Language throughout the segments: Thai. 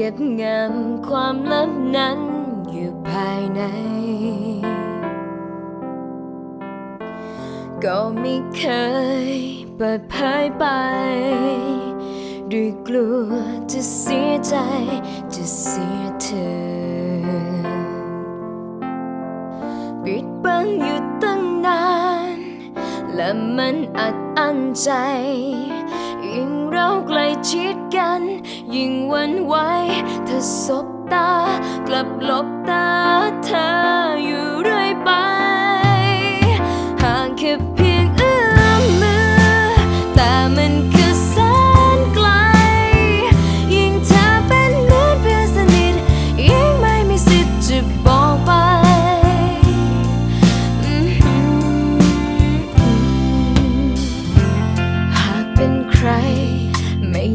ก็บงำความลับนั้นอยู่ภายใน ก็ไม่เคยเปิดเผยไป ด้วยกลัวจะเสียใจจะ และมันอัดอั้นใจ ยิ่งเราใกล้ชิดกัน ยิ่งวันไหวเธอสบตากลับหลบตาเธออยู่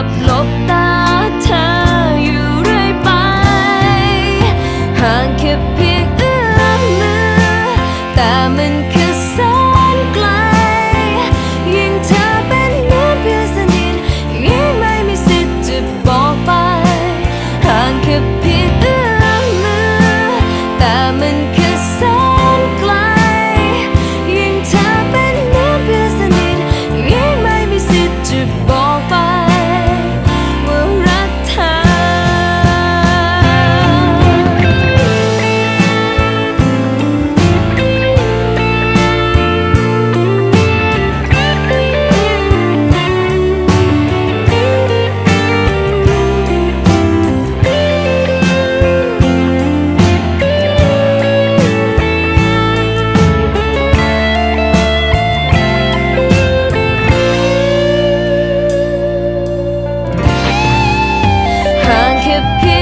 απλό could